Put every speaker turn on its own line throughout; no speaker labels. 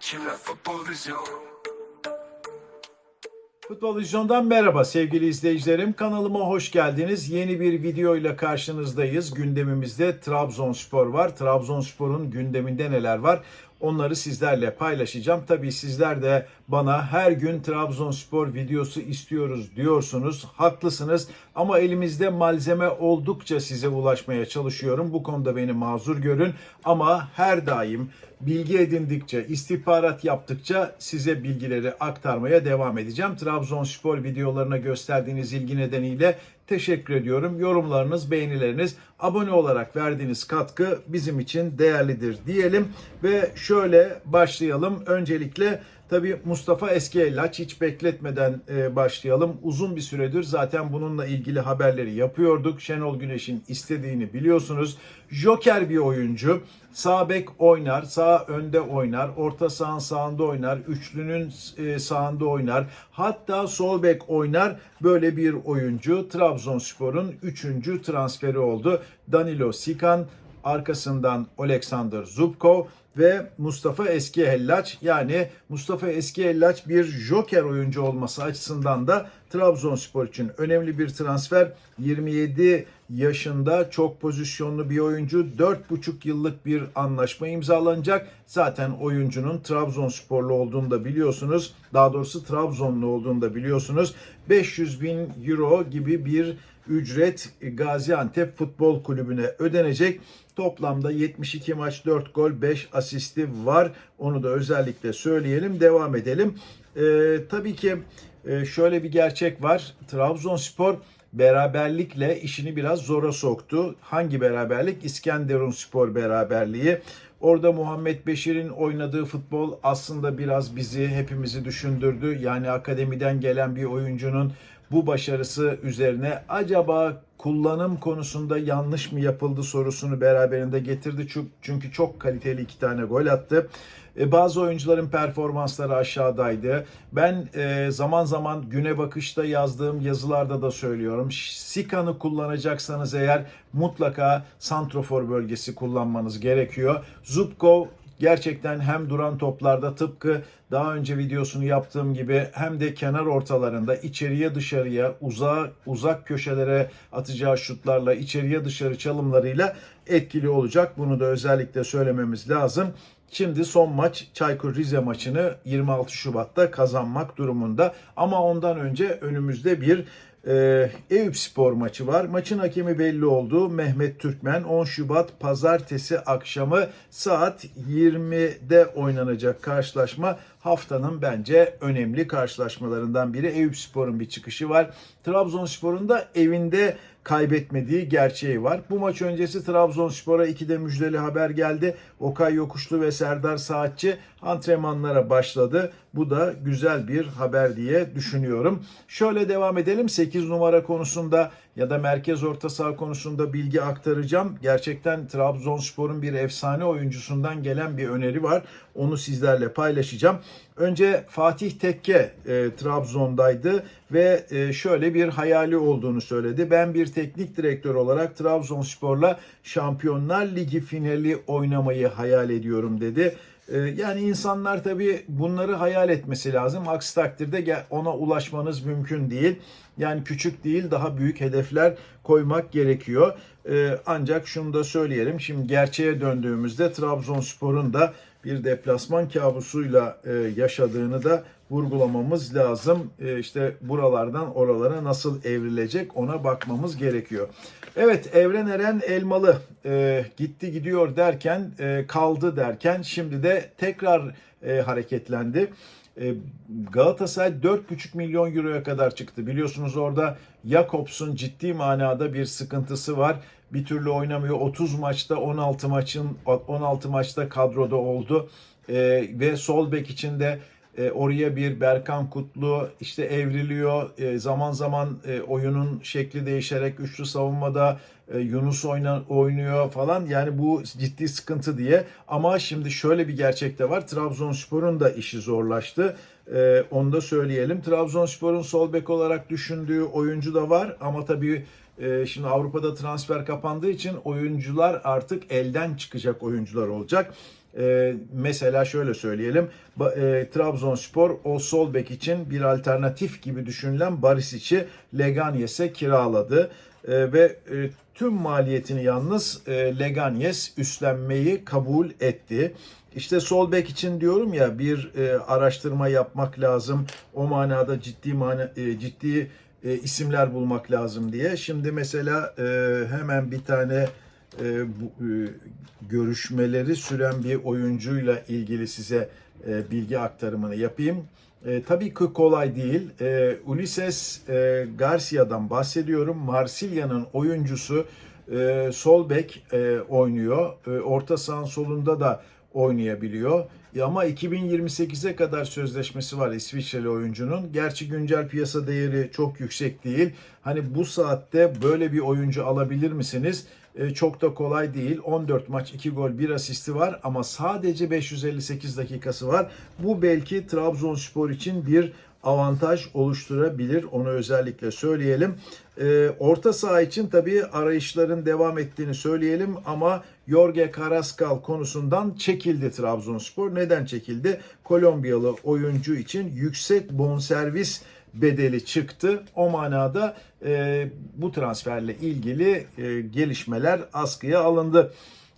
Visão.
Futbol Vizyon'dan merhaba sevgili izleyicilerim. Kanalıma hoş geldiniz. Yeni bir video ile karşınızdayız. Gündemimizde Trabzonspor var. Trabzonspor'un gündeminde neler var? Onları sizlerle paylaşacağım. Tabii sizler de bana her gün Trabzonspor videosu istiyoruz diyorsunuz. Haklısınız ama elimizde malzeme oldukça size ulaşmaya çalışıyorum. Bu konuda beni mazur görün ama her daim bilgi edindikçe, istihbarat yaptıkça size bilgileri aktarmaya devam edeceğim. Trabzonspor videolarına gösterdiğiniz ilgi nedeniyle teşekkür ediyorum. Yorumlarınız, beğenileriniz, abone olarak verdiğiniz katkı bizim için değerlidir diyelim ve şöyle başlayalım. Öncelikle Tabii Mustafa Eskiyellaç hiç bekletmeden e, başlayalım. Uzun bir süredir zaten bununla ilgili haberleri yapıyorduk. Şenol Güneş'in istediğini biliyorsunuz. Joker bir oyuncu. Sağ bek oynar, sağ önde oynar, orta sahanın sağında oynar, üçlünün e, sağında oynar. Hatta sol bek oynar. Böyle bir oyuncu Trabzonspor'un 3. transferi oldu. Danilo Sikan, arkasından Alexander Zubkov ve Mustafa Eski Hellaç yani Mustafa Eski Hellaç bir joker oyuncu olması açısından da Trabzonspor için önemli bir transfer. 27 yaşında çok pozisyonlu bir oyuncu 4,5 yıllık bir anlaşma imzalanacak. Zaten oyuncunun Trabzonsporlu olduğunu da biliyorsunuz. Daha doğrusu Trabzonlu olduğunu da biliyorsunuz. 500 bin euro gibi bir ücret Gaziantep Futbol Kulübü'ne ödenecek. Toplamda 72 maç 4 gol 5 asisti var. Onu da özellikle söyleyelim. Devam edelim. Ee, tabii ki e, şöyle bir gerçek var. Trabzonspor beraberlikle işini biraz zora soktu. Hangi beraberlik? İskenderun Spor beraberliği. Orada Muhammed Beşir'in oynadığı futbol aslında biraz bizi hepimizi düşündürdü. Yani akademiden gelen bir oyuncunun bu başarısı üzerine acaba kullanım konusunda yanlış mı yapıldı sorusunu beraberinde getirdi. Çünkü çok kaliteli iki tane gol attı. E, bazı oyuncuların performansları aşağıdaydı. Ben e, zaman zaman güne bakışta yazdığım yazılarda da söylüyorum. Sikan'ı kullanacaksanız eğer mutlaka santrofor bölgesi kullanmanız gerekiyor. Zubkov gerçekten hem duran toplarda tıpkı daha önce videosunu yaptığım gibi hem de kenar ortalarında içeriye dışarıya uzak uzak köşelere atacağı şutlarla içeriye dışarı çalımlarıyla etkili olacak. Bunu da özellikle söylememiz lazım. Şimdi son maç Çaykur Rize maçını 26 Şubat'ta kazanmak durumunda. Ama ondan önce önümüzde bir e, Eyüp Spor maçı var. Maçın hakemi belli oldu. Mehmet Türkmen 10 Şubat pazartesi akşamı saat 20'de oynanacak karşılaşma haftanın bence önemli karşılaşmalarından biri. Eyüp Spor'un bir çıkışı var. Trabzonspor'un da evinde kaybetmediği gerçeği var. Bu maç öncesi Trabzonspor'a iki de müjdeli haber geldi. Okay Yokuşlu ve Serdar Saatçi antrenmanlara başladı. Bu da güzel bir haber diye düşünüyorum. Şöyle devam edelim. 8 numara konusunda ya da merkez orta saha konusunda bilgi aktaracağım. Gerçekten Trabzonspor'un bir efsane oyuncusundan gelen bir öneri var. Onu sizlerle paylaşacağım. Önce Fatih Tekke e, Trabzon'daydı ve e, şöyle bir hayali olduğunu söyledi. Ben bir teknik direktör olarak Trabzonspor'la Şampiyonlar Ligi finali oynamayı hayal ediyorum dedi. E, yani insanlar tabii bunları hayal etmesi lazım. Aksi takdirde ona ulaşmanız mümkün değil. Yani küçük değil daha büyük hedefler koymak gerekiyor. E, ancak şunu da söyleyelim. Şimdi gerçeğe döndüğümüzde Trabzonspor'un da bir deplasman kabusuyla e, yaşadığını da vurgulamamız lazım. E, işte buralardan oralara nasıl evrilecek ona bakmamız gerekiyor. Evet Evren Eren Elmalı e, gitti gidiyor derken e, kaldı derken şimdi de tekrar e, hareketlendi. E, Galatasaray 4,5 milyon euroya kadar çıktı. Biliyorsunuz orada Jakobs'un ciddi manada bir sıkıntısı var. Bir türlü oynamıyor. 30 maçta 16 maçın 16 maçta kadroda oldu. E, ve sol bek içinde e, oraya bir Berkan Kutlu işte evriliyor. E, zaman zaman oyunun şekli değişerek üçlü savunmada Yunus oyna, oynuyor falan. Yani bu ciddi sıkıntı diye. Ama şimdi şöyle bir gerçek de var. Trabzonspor'un da işi zorlaştı. E, onu da söyleyelim. Trabzonspor'un sol bek olarak düşündüğü oyuncu da var. Ama tabii e, şimdi Avrupa'da transfer kapandığı için oyuncular artık elden çıkacak oyuncular olacak. E, mesela şöyle söyleyelim. E, Trabzonspor o sol bek için bir alternatif gibi düşünülen Barisic'i Leganes'e kiraladı. E, ve e, tüm maliyetini yalnız e, Leganes üstlenmeyi kabul etti. İşte sol bek için diyorum ya bir e, araştırma yapmak lazım. O manada ciddi mana, e, ciddi e, isimler bulmak lazım diye. Şimdi mesela e, hemen bir tane e, bu, e, görüşmeleri süren bir oyuncuyla ilgili size e, bilgi aktarımını yapayım. E, tabii ki kolay değil. E, Ulises e, Garcia'dan bahsediyorum. Marsilya'nın oyuncusu e, sol bek e, oynuyor. E, orta sahanın solunda da oynayabiliyor. Ya Ama 2028'e kadar sözleşmesi var İsviçreli oyuncunun. Gerçi güncel piyasa değeri çok yüksek değil. Hani bu saatte böyle bir oyuncu alabilir misiniz? E, çok da kolay değil. 14 maç 2 gol 1 asisti var ama sadece 558 dakikası var. Bu belki Trabzonspor için bir avantaj oluşturabilir. Onu özellikle söyleyelim. Ee, orta saha için tabii arayışların devam ettiğini söyleyelim ama Jorge Carrascal konusundan çekildi Trabzonspor. Neden çekildi? Kolombiyalı oyuncu için yüksek bonservis bedeli çıktı. O manada e, bu transferle ilgili e, gelişmeler askıya alındı.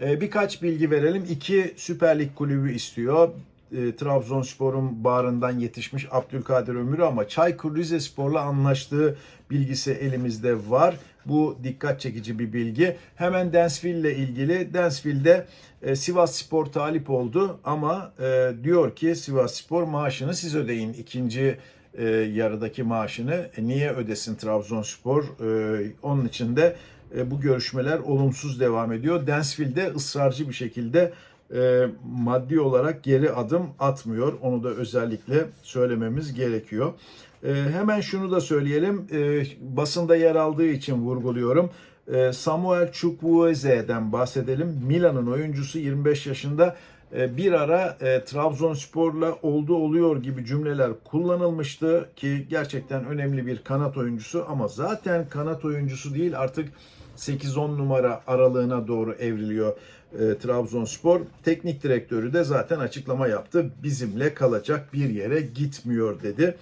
E, birkaç bilgi verelim. İki Süper Lig kulübü istiyor e, Trabzonspor'un bağrından yetişmiş Abdülkadir Ömür'ü ama Çaykur Rizespor'la anlaştığı bilgisi elimizde var. Bu dikkat çekici bir bilgi. Hemen Densville ile ilgili Densville'de e, Sivas Spor talip oldu ama e, diyor ki Sivas Spor maaşını siz ödeyin ikinci e, yarıdaki maaşını. E, niye ödesin Trabzonspor? E, onun için de e, bu görüşmeler olumsuz devam ediyor. Densville de ısrarcı bir şekilde e, maddi olarak geri adım atmıyor. Onu da özellikle söylememiz gerekiyor. E, hemen şunu da söyleyelim. E, basında yer aldığı için vurguluyorum. E, Samuel Chukwueze'den bahsedelim. Milan'ın oyuncusu 25 yaşında bir ara e, Trabzonspor'la oldu oluyor gibi cümleler kullanılmıştı ki gerçekten önemli bir kanat oyuncusu ama zaten kanat oyuncusu değil artık 8-10 numara aralığına doğru evriliyor e, Trabzonspor. Teknik direktörü de zaten açıklama yaptı. Bizimle kalacak bir yere gitmiyor dedi.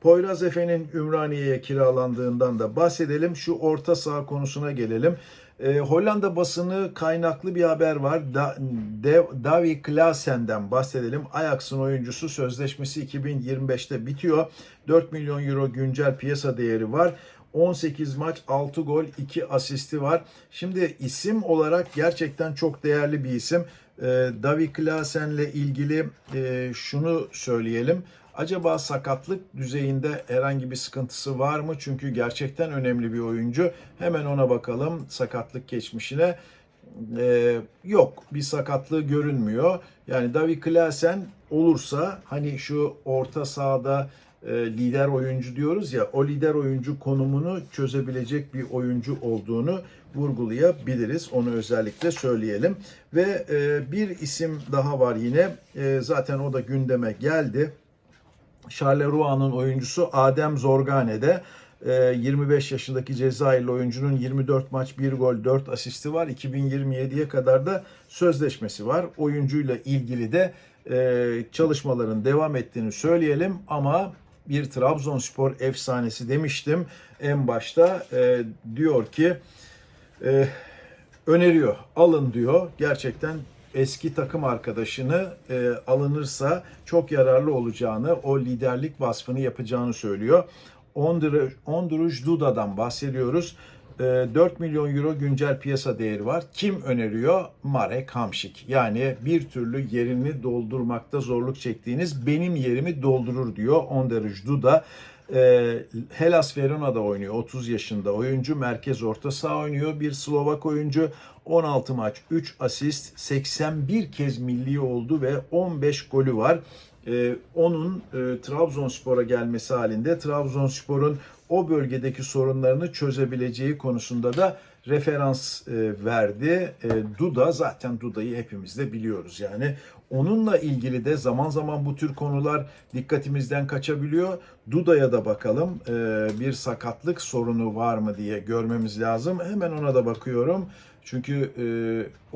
Poyraz Efe'nin Ümraniye'ye kiralandığından da bahsedelim. Şu orta saha konusuna gelelim. E, Hollanda basını kaynaklı bir haber var. Da, De, Davy Klaasen'den bahsedelim. Ajax'ın oyuncusu sözleşmesi 2025'te bitiyor. 4 milyon euro güncel piyasa değeri var. 18 maç 6 gol 2 asisti var. Şimdi isim olarak gerçekten çok değerli bir isim. E, Davy Klaasen'le ilgili e, şunu söyleyelim. Acaba sakatlık düzeyinde herhangi bir sıkıntısı var mı? Çünkü gerçekten önemli bir oyuncu. Hemen ona bakalım sakatlık geçmişine. Ee, yok bir sakatlığı görünmüyor. Yani Davi Klaasen olursa hani şu orta sahada e, lider oyuncu diyoruz ya o lider oyuncu konumunu çözebilecek bir oyuncu olduğunu vurgulayabiliriz. Onu özellikle söyleyelim. Ve e, bir isim daha var yine. E, zaten o da gündeme geldi. Charleroi oyuncusu Adem Zorgane'de 25 yaşındaki Cezayirli oyuncunun 24 maç 1 gol 4 asisti var. 2027'ye kadar da sözleşmesi var. Oyuncuyla ilgili de e, çalışmaların devam ettiğini söyleyelim ama bir Trabzonspor efsanesi demiştim en başta e, diyor ki e, öneriyor alın diyor gerçekten eski takım arkadaşını e, alınırsa çok yararlı olacağını, o liderlik vasfını yapacağını söylüyor. Ondruj, Ondruj Duda'dan bahsediyoruz. E, 4 milyon euro güncel piyasa değeri var. Kim öneriyor? Marek Hamşik. Yani bir türlü yerini doldurmakta zorluk çektiğiniz benim yerimi doldurur diyor Ondruj Duda. E, Hellas Verona'da oynuyor. 30 yaşında oyuncu. Merkez orta saha oynuyor. Bir Slovak oyuncu. 16 maç, 3 asist, 81 kez milli oldu ve 15 golü var. Ee, onun e, Trabzonspor'a gelmesi halinde Trabzonspor'un o bölgedeki sorunlarını çözebileceği konusunda da referans e, verdi. E, Duda zaten Duda'yı hepimiz de biliyoruz yani. Onunla ilgili de zaman zaman bu tür konular dikkatimizden kaçabiliyor. Duda'ya da bakalım e, bir sakatlık sorunu var mı diye görmemiz lazım. Hemen ona da bakıyorum. Çünkü e,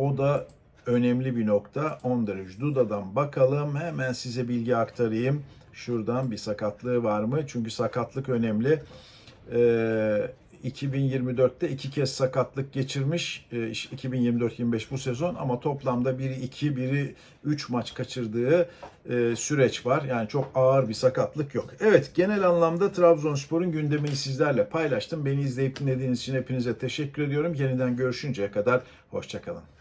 o da önemli bir nokta. Ondrej Duda'dan bakalım. Hemen size bilgi aktarayım. Şuradan bir sakatlığı var mı? Çünkü sakatlık önemli. 2024'te iki kez sakatlık geçirmiş. Ee, 2024-25 bu sezon ama toplamda biri 2, biri 3 maç kaçırdığı e, süreç var. Yani çok ağır bir sakatlık yok. Evet genel anlamda Trabzonspor'un gündemini sizlerle paylaştım. Beni izleyip dinlediğiniz için hepinize teşekkür ediyorum. Yeniden görüşünceye kadar hoşçakalın.